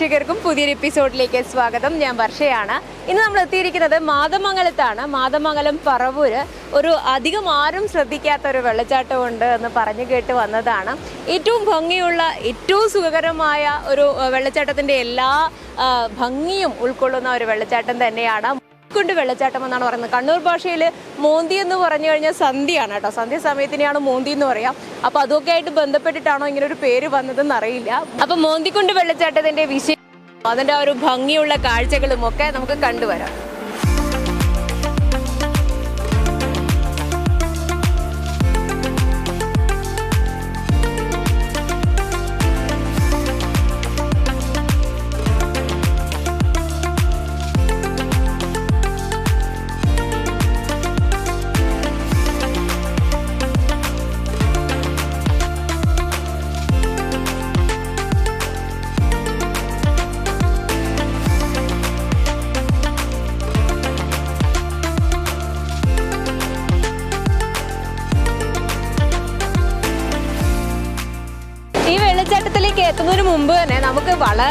പ്രേക്ഷകർക്കും പുതിയൊരു എപ്പിസോഡിലേക്ക് സ്വാഗതം. ഞാൻ വർഷയാണ്. ഇന്ന് നമ്മൾ എത്തിയിരിക്കുന്നത് മാതമംഗലത്താണ്. മാതമംഗലം പറവൂര്. ഒരു അധികം ആരും ശ്രദ്ധിക്കാത്ത ഒരു വെള്ളച്ചാട്ടമുണ്ട് എന്ന് പറഞ്ഞു കേട്ട് വന്നതാണ്. ഏറ്റവും ഭംഗിയുള്ള ഏറ്റവും സുഖകരമായ ഒരു വെള്ളച്ചാട്ടത്തിന്റെ എല്ലാ ഭംഗിയും ഉൾക്കൊള്ളുന്ന ഒരു വെള്ളച്ചാട്ടം തന്നെയാണ് കൊണ്ട് വെള്ളച്ചാട്ടം എന്നാണ് പറയുന്നത്. കണ്ണൂർ ഭാഷയിൽ മോന്തി എന്ന് പറഞ്ഞു കഴിഞ്ഞാൽ സന്ധ്യയാണ് കേട്ടോ. സന്ധ്യ സമയത്തിനെയാണ് മോന്തി എന്ന് പറയാം. അപ്പൊ അതൊക്കെ ആയിട്ട് ബന്ധപ്പെട്ടിട്ടാണോ ഇങ്ങനെ ഒരു പേര് വന്നതെന്ന് അറിയില്ല. അപ്പൊ മോന്തിക്കുണ്ട് വെള്ളച്ചാട്ടത്തിന്റെ വിഷയം അതിന്റെ ആ ഒരു ഭംഗിയുള്ള കാഴ്ചകളും ഒക്കെ നമുക്ക് കണ്ടുവരാം.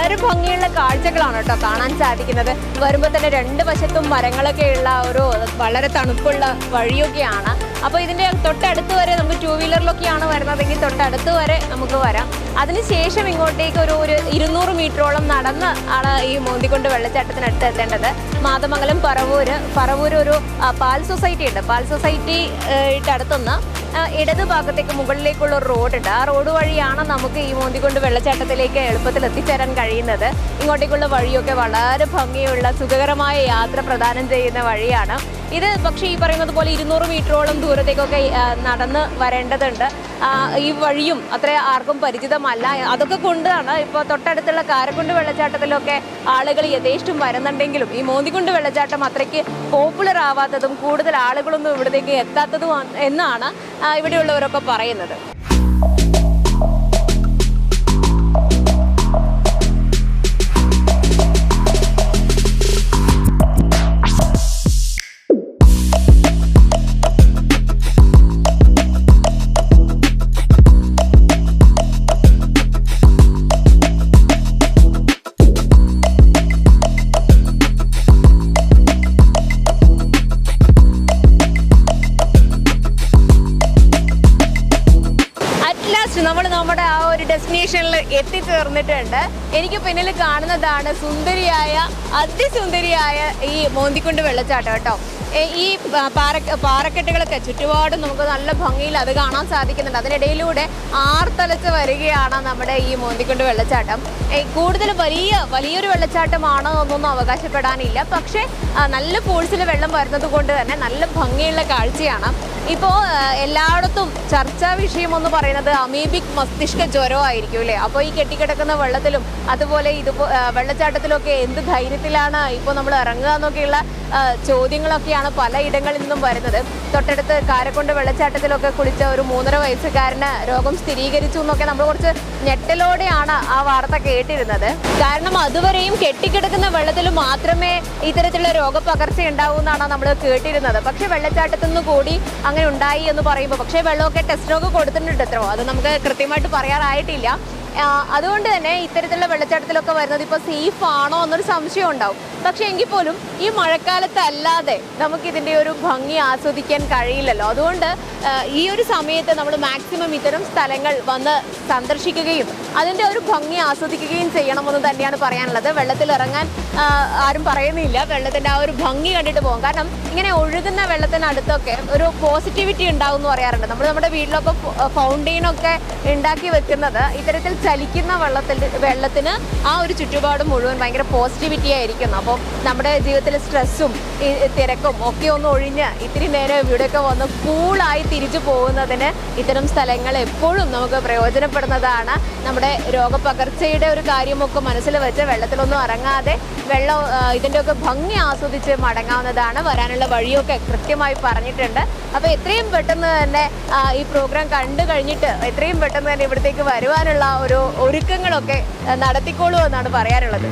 വളരെ ഭംഗിയുള്ള കാഴ്ചകളാണ് കേട്ടോ കാണാൻ സാധിക്കുന്നത്. വരുമ്പോൾ തന്നെ രണ്ട് വശത്തും മരങ്ങളൊക്കെ ഉള്ള ഒരു വളരെ തണുപ്പുള്ള വഴിയൊക്കെയാണ്. അപ്പോൾ ഇതിന്റെ തൊട്ടടുത്ത് വരെ നമുക്ക് ടൂ വീലറിലൊക്കെയാണ് വരുന്നതെങ്കിൽ തൊട്ടടുത്ത് വരെ നമുക്ക് വരാം. അതിനുശേഷം ഇങ്ങോട്ടേക്ക് ഒരു ഒരു ഇരുന്നൂറ് മീറ്ററോളം നടന്ന് ആണ് ഈ മോന്തിക്കൊണ്ട് വെള്ളച്ചാട്ടത്തിനടുത്ത് എത്തേണ്ടത്. മാതമംഗലം പറവൂർ പറവൂർ ഒരു പാൽ സൊസൈറ്റി ഉണ്ട്. പാൽ സൊസൈറ്റി അടുത്തുനിന്ന് ആ, ഇടത് ഭാഗത്തേക്ക് മുകളിലേക്കുള്ള റോഡ് റോഡുണ്ട് ആ റോഡ് വഴിയാണ് നമുക്ക് ഈ മോന്തികൊണ്ട് വെള്ളച്ചാട്ടത്തിലേക്ക് എളുപ്പത്തിൽ എത്തിച്ചേരാൻ കഴിയുന്നത്. ഇങ്ങോട്ടേക്കുള്ള വഴിയൊക്കെ വളരെ ഭംഗിയുള്ള സുഖകരമായ യാത്ര പ്രദാനം ചെയ്യുന്ന വഴിയാണ്. ഇത് പക്ഷേ ഈ പറയുന്നത് പോലെ ഇരുന്നൂറ് മീറ്ററോളം ദൂരത്തേക്കൊക്കെ നടന്ന് വരേണ്ടതുണ്ട്. ഈ വഴിയും അത്ര ആർക്കും പരിചിതമല്ല. അതൊക്കെ കൊണ്ടാണ് ഇപ്പോൾ തൊട്ടടുത്തുള്ള കാരക്കുണ്ട് വെള്ളച്ചാട്ടത്തിലൊക്കെ ആളുകൾ യഥേഷ്ടം വരുന്നുണ്ടെങ്കിലും ഈ മോന്തിക്കുണ്ട് വെള്ളച്ചാട്ടം അത്രയ്ക്ക് പോപ്പുലർ ആവാത്തതും കൂടുതൽ ആളുകളൊന്നും ഇവിടത്തേക്ക് എത്താത്തതും എന്നാണ് ഇവിടെയുള്ളവരൊക്കെ പറയുന്നത്. ഡെസ്റ്റിനേഷനിൽ എത്തിച്ചേർന്നിട്ടുണ്ട്. എനിക്ക് പിന്നിൽ കാണുന്നതാണ് സുന്ദരിയായ അതിസുന്ദരിയായ ഈ മോന്തിക്കുണ്ട് വെള്ളച്ചാട്ടം കേട്ടോ. ഈ പാറ പാറക്കെട്ടുകളൊക്കെ ചുറ്റുപാടും നമുക്ക് നല്ല ഭംഗിയിൽ അത് കാണാൻ സാധിക്കുന്നുണ്ട്. അതിനിടയിലൂടെ ആർത്തലച്ച് വരികയാണ് നമ്മുടെ ഈ മോന്തിക്കുണ്ട് വെള്ളച്ചാട്ടം. കൂടുതൽ വലിയ വലിയൊരു വെള്ളച്ചാട്ടമാണോ എന്നൊന്നും അവകാശപ്പെടാനില്ല. പക്ഷേ നല്ല ഫോഴ്സിൽ വെള്ളം വരുന്നത് കൊണ്ട് തന്നെ നല്ല ഭംഗിയുള്ള കാഴ്ചയാണ്. ഇപ്പോൾ എല്ലായിടത്തും ചർച്ചാ വിഷയം എന്ന് പറയുന്നത് അമീബിക് മസ്തിഷ്ക ജ്വരം ആയിരിക്കും അല്ലേ? അപ്പോൾ ഈ കെട്ടിക്കിടക്കുന്ന വെള്ളത്തിലും അതുപോലെ ഇത് വെള്ളച്ചാട്ടത്തിലൊക്കെ എന്ത് ധൈര്യത്തിലാണ് ഇപ്പോൾ നമ്മൾ ഇറങ്ങുക എന്നൊക്കെയുള്ള ചോദ്യങ്ങളൊക്കെയാണ് പല ഇടങ്ങളിൽ നിന്നും വരുന്നത്. തൊട്ടടുത്ത് കാരക്കൊണ്ട് വെള്ളച്ചാട്ടത്തിലൊക്കെ കുളിച്ച ഒരു മൂന്നര വയസ്സുകാരന് രോഗം സ്ഥിരീകരിച്ചു എന്നൊക്കെ നമ്മൾ കുറച്ച് ഞെട്ടലോടെയാണ് ആ വാർത്ത കേട്ടിരുന്നത്. കാരണം അതുവരെയും കെട്ടിക്കിടക്കുന്ന വെള്ളത്തിൽ മാത്രമേ ഇത്തരത്തിലുള്ള രോഗപകർച്ച ഉണ്ടാവൂ എന്നാണ് നമ്മൾ കേട്ടിരുന്നത്. പക്ഷെ വെള്ളച്ചാട്ടത്തിൽ നിന്ന് കൂടി അങ്ങനെ ഉണ്ടായി എന്ന് പറയുമ്പോൾ പക്ഷേ വെള്ളമൊക്കെ ടെസ്റ്റിനൊക്കെ കൊടുത്തിട്ടുണ്ട് എത്രയോ. അത് നമുക്ക് കൃത്യമായിട്ട് പറയാറായിട്ടില്ല. അതുകൊണ്ട് തന്നെ ഇത്തരത്തിലുള്ള വെള്ളച്ചാട്ടത്തിലൊക്കെ വരുന്നത് ഇപ്പോൾ സേഫ് ആണോ എന്നൊരു സംശയം ഉണ്ടാവും. പക്ഷെ എങ്കിൽ പോലും ഈ മഴക്കാലത്ത് അല്ലാതെ നമുക്കിതിന്റെ ഒരു ഭംഗി ആസ്വദിക്കാൻ കഴിയില്ലല്ലോ. അതുകൊണ്ട് ഈ ഒരു സമയത്ത് നമ്മൾ മാക്സിമം ഇത്തരം സ്ഥലങ്ങൾ വന്ന് സന്ദർശിക്കുകയും അതിന്റെ ഒരു ഭംഗി ആസ്വദിക്കുകയും ചെയ്യണമെന്ന് തന്നെയാണ് പറയാനുള്ളത്. വെള്ളത്തിൽ ഇറങ്ങാൻ ആരും പറയുന്നില്ല. വെള്ളത്തിന്റെ ആ ഒരു ഭംഗി കണ്ടിട്ട് പോകും. കാരണം ഇങ്ങനെ ഒഴുകുന്ന വെള്ളത്തിനടുത്തൊക്കെ ഒരു പോസിറ്റിവിറ്റി ഉണ്ടാവും എന്ന് പറയാറുണ്ട്. നമ്മൾ നമ്മുടെ വീട്ടിലൊക്കെ ഫൗണ്ടെയിനൊക്കെ ഉണ്ടാക്കി വെക്കുന്നത് ഇത്തരത്തിൽ ചലിക്കുന്ന വെള്ളത്തിൽ വെള്ളത്തിന് ആ ഒരു ചുറ്റുപാട് മുഴുവൻ ഭയങ്കര പോസിറ്റിവിറ്റി ആയിരിക്കുന്നു. അപ്പോൾ നമ്മുടെ ജീവിതത്തിലെ സ്ട്രെസ്സും തിരക്കും ഒക്കെ ഒന്ന് ഒഴിഞ്ഞ് ഇത്തിരി നേരം ഇവിടെയൊക്കെ വന്ന് കൂളായി തിരിച്ചു പോകുന്നതിന് ഇത്തരം സ്ഥലങ്ങൾ എപ്പോഴും നമുക്ക് പ്രയോജനപ്പെടുന്നതാണ്. നമ്മുടെ രോഗപകർച്ചയുടെ ഒരു കാര്യമൊക്കെ മനസ്സിൽ വെച്ച് വെള്ളത്തിലൊന്നും ഇറങ്ങാതെ വെള്ളം ഇതിന്റെയൊക്കെ ഭംഗി ആസ്വദിച്ച് മടങ്ങാവുന്നതാണ് വരാനുള്ള വഴിയൊക്കെ കൃത്യമായി പറഞ്ഞിട്ടുണ്ട്. അപ്പോൾ എത്രയും പെട്ടെന്ന് തന്നെ ഈ പ്രോഗ്രാം കണ്ടു കഴിഞ്ഞിട്ട് എത്രയും പെട്ടെന്ന് തന്നെ ഇവിടത്തേക്ക് വരുവാനുള്ള ഒരു ഒരുക്കങ്ങളൊക്കെ ആ, നടത്തിക്കോളൂ എന്നാണ് പറയാനുള്ളത്.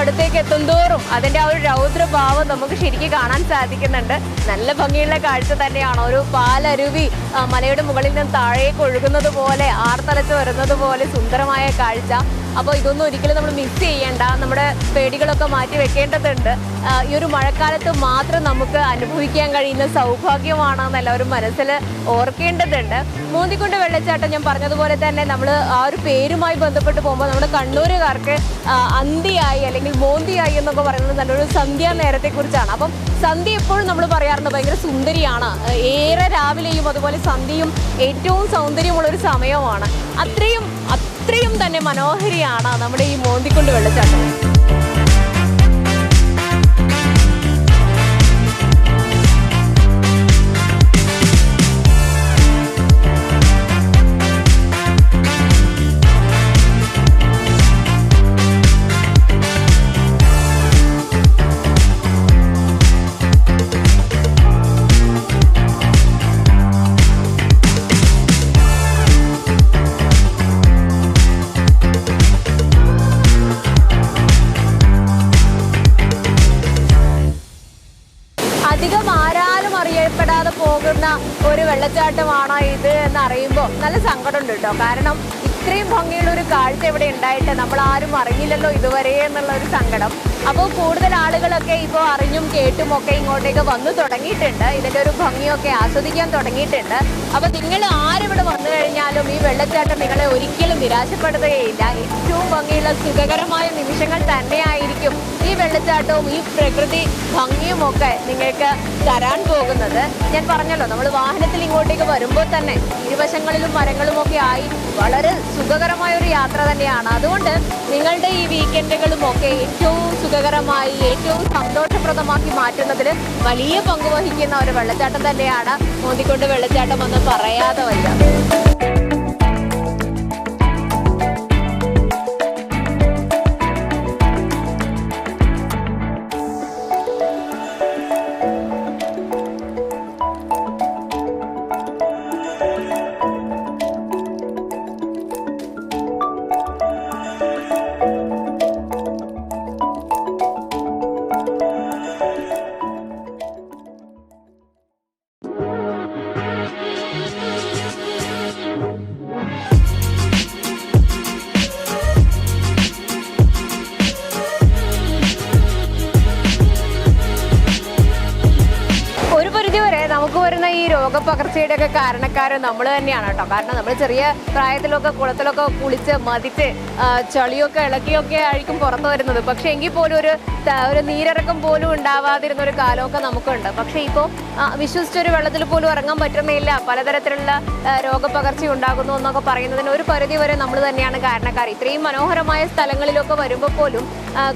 വെള്ളച്ചാട്ടത്തിന്റെ എത്തും അടുത്തേക്ക് എത്തുന്തോറും അതിന്റെ ആ ഒരു രൗദ്രഭാവം നമുക്ക് ശരിക്കും കാണാൻ സാധിക്കുന്നുണ്ട്. നല്ല ഭംഗിയുള്ള കാഴ്ച തന്നെയാണ് ഒരു പാലരുവി മലയുടെ മുകളിൽ നിന്ന് താഴേക്ക് ഒഴുകുന്നത് പോലെ ആർത്തലച്ച് വരുന്നത് പോലെ സുന്ദരമായ കാഴ്ച. അപ്പോൾ ഇതൊന്നും ഒരിക്കലും നമ്മൾ മിസ് ചെയ്യേണ്ട. നമ്മുടെ പേടികളൊക്കെ മാറ്റി വെക്കേണ്ടതുണ്ട്. ഈ ഒരു മഴക്കാലത്ത് മാത്രം നമുക്ക് അനുഭവിക്കാൻ കഴിയുന്ന സൗഭാഗ്യമാണെന്ന് എല്ലാവരും മനസ്സിൽ ഓർക്കേണ്ടതുണ്ട്. മൂന്നിക്കുണ്ട് വെള്ളച്ചാട്ടം ഞാൻ പറഞ്ഞതുപോലെ തന്നെ നമ്മൾ ആ ഒരു പേരുമായി ബന്ധപ്പെട്ട് പോകുമ്പോൾ നമ്മുടെ കണ്ണൂരുകാർക്ക് അന്തിയായി അല്ലെങ്കിൽ മോന്തിയായി എന്നൊക്കെ പറയുന്നത് നല്ലൊരു സന്ധ്യാ നേരത്തെക്കുറിച്ചാണ്. അപ്പം സന്ധ്യ എപ്പോഴും നമ്മൾ പറയാറുണ്ട് ഭയങ്കര സുന്ദരിയാണ്. ഏറെ രാവിലെയും അതുപോലെ സന്ധ്യയും ഏറ്റവും സൗന്ദര്യമുള്ള ഒരു സമയമാണ്. അത്രയും അത്രയും തന്നെ മനോഹരിയാണ് നമ്മുടെ ഈ മോന്തിക്കുണ്ട് വെള്ളച്ചാട്ടം. വെള്ളച്ചാട്ടമാണോ ഇത് എന്ന് അറിയുമ്പോൾ നല്ല സങ്കടമുണ്ട് കേട്ടോ കാരണം ഇത്രയും ഭംഗിയുള്ള ഒരു കാഴ്ച ഇവിടെ ഉണ്ടായിട്ട് നമ്മൾ ആരും അറിഞ്ഞില്ലല്ലോ ഇതുവരെ എന്നുള്ള ഒരു സങ്കടം. അപ്പോൾ കൂടുതൽ ആളുകളൊക്കെ ഇപ്പോൾ അറിഞ്ഞും കേട്ടും ഒക്കെ ഇങ്ങോട്ടേക്ക് വന്നു തുടങ്ങിയിട്ടുണ്ട്. ഇതിന്റെ ഒരു ഭംഗിയൊക്കെ ആസ്വദിക്കാൻ തുടങ്ങിയിട്ടുണ്ട്. അപ്പോൾ നിങ്ങൾ ആരിവിടെ വന്നു കഴിഞ്ഞാലും ഈ വെള്ളച്ചാട്ടം നിങ്ങളെ ഒരിക്കലും നിരാശപ്പെടുത്തുകയില്ല. ഏറ്റവും ഭംഗിയുള്ള സുഖകരമായ നിമിഷങ്ങൾ തന്നെയായിരിക്കും ഈ വെള്ളച്ചാട്ടവും ഈ പ്രകൃതി ഭംഗിയും ഒക്കെ നിങ്ങൾക്ക് തരാൻ പോകുന്നത്. ഞാൻ പറഞ്ഞല്ലോ നമ്മൾ വാഹനത്തിൽ ഇങ്ങോട്ടേക്ക് വരുമ്പോൾ തന്നെ ഇരുവശങ്ങളിലും മരങ്ങളും ഒക്കെ ആയി വളരെ സുഖകരമായ ഒരു യാത്ര തന്നെയാണ്. അതുകൊണ്ട് നിങ്ങളുടെ ഈ വീക്കെൻഡുകളും ഒക്കെ ഏറ്റവും സുഖകരമായി ഏറ്റവും സന്തോഷപ്രദമാക്കി മാറ്റുന്നതിൽ വലിയ പങ്കുവഹിക്കുന്ന ഒരു വെള്ളച്ചാട്ടം തന്നെയാണ് മോന്തിക്കൊണ്ട് വെള്ളച്ചാട്ടം എന്ന് പറയാതെ വയ്യ പരിധിവരെ നമുക്ക് വരുന്ന ഈ രോഗപകർച്ചയുടെ ഒക്കെ കാരണക്കാരൻ നമ്മൾ തന്നെയാണ് കേട്ടോ. കാരണം നമ്മൾ ചെറിയ പ്രായത്തിലൊക്കെ കുളത്തിലൊക്കെ കുളിച്ച് മതിച്ച് ചളിയൊക്കെ ഇളക്കിയൊക്കെ ആയിരിക്കും പുറത്ത് വരുന്നത്. പക്ഷെ എങ്കിൽ പോലും ഒരു ഒരു നീരിറക്കം പോലും ഉണ്ടാവാതിരുന്ന ഒരു കാലമൊക്കെ നമുക്കുണ്ട്. പക്ഷേ ഇപ്പോൾ വിശ്വസിച്ചൊരു വെള്ളത്തിൽ പോലും ഇറങ്ങാൻ പറ്റുന്നില്ല പലതരത്തിലുള്ള രോഗപകർച്ച ഉണ്ടാകുന്നു എന്നൊക്കെ പറയുന്നതിന് ഒരു പരിധി വരെ നമ്മൾ തന്നെയാണ് കാരണക്കാർ ഇത്രയും മനോഹരമായ സ്ഥലങ്ങളിലൊക്കെ വരുമ്പോൾ പോലും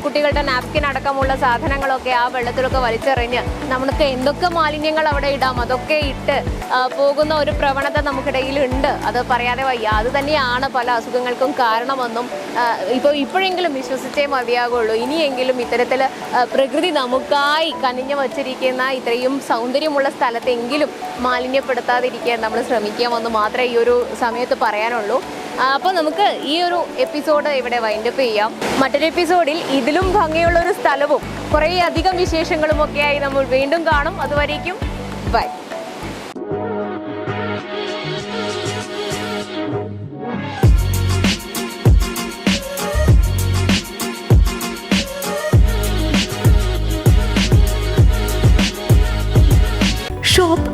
കുട്ടികളുടെ നാപ്കിൻ അടക്കമുള്ള സാധനങ്ങളൊക്കെ ആ വെള്ളത്തിലൊക്കെ വലിച്ചെറിഞ്ഞ് നമുക്ക് എന്തൊക്കെ മാലിന്യങ്ങൾ അവിടെ ഇടാം അതൊക്കെ ഇട്ട് പോകുന്ന ഒരു പ്രവണത നമുക്കിടയിൽ ഉണ്ട് അത് പറയാതെ വയ്യ. അത് തന്നെയാണ് പല അസുഖങ്ങൾക്കും കാരണമെന്നും ഇപ്പോൾ ഇപ്പോഴെങ്കിലും വിശ്വസിച്ചേ മതിയാകുള്ളൂ. ഇനിയെങ്കിലും ഇത്തരത്തിൽ പ്രകൃതി നമുക്കായി കനിഞ്ഞു വച്ചിരിക്കുന്ന ഇത്രയും സൗന്ദര്യമുള്ള സ്ഥലത്തെങ്കിലും മാലിന്യപ്പെടുത്താതിരിക്കാൻ നമ്മൾ ശ്രമിക്കാമെന്ന് മാത്രമേ ഈ ഒരു സമയത്ത് പറയാനുള്ളൂ. അപ്പോൾ നമുക്ക് ഈ ഒരു എപ്പിസോഡ് ഇവിടെ വൈൻഡപ്പ് ചെയ്യാം. മറ്റൊരു എപ്പിസോഡിൽ ഇതിലും ഭംഗിയുള്ള ഒരു സ്ഥലവും കുറേ അധികം വിശേഷങ്ങളും ഒക്കെയായി നമ്മൾ വീണ്ടും കാണും. അതുവരേക്കും by shop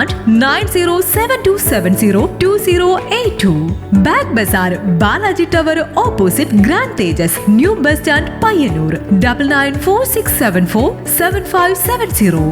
at 9072702082. Back Bazaar, Balaji Tower, opposite Grand Tejas, New Bus Stand, Payyanur, 9946747570.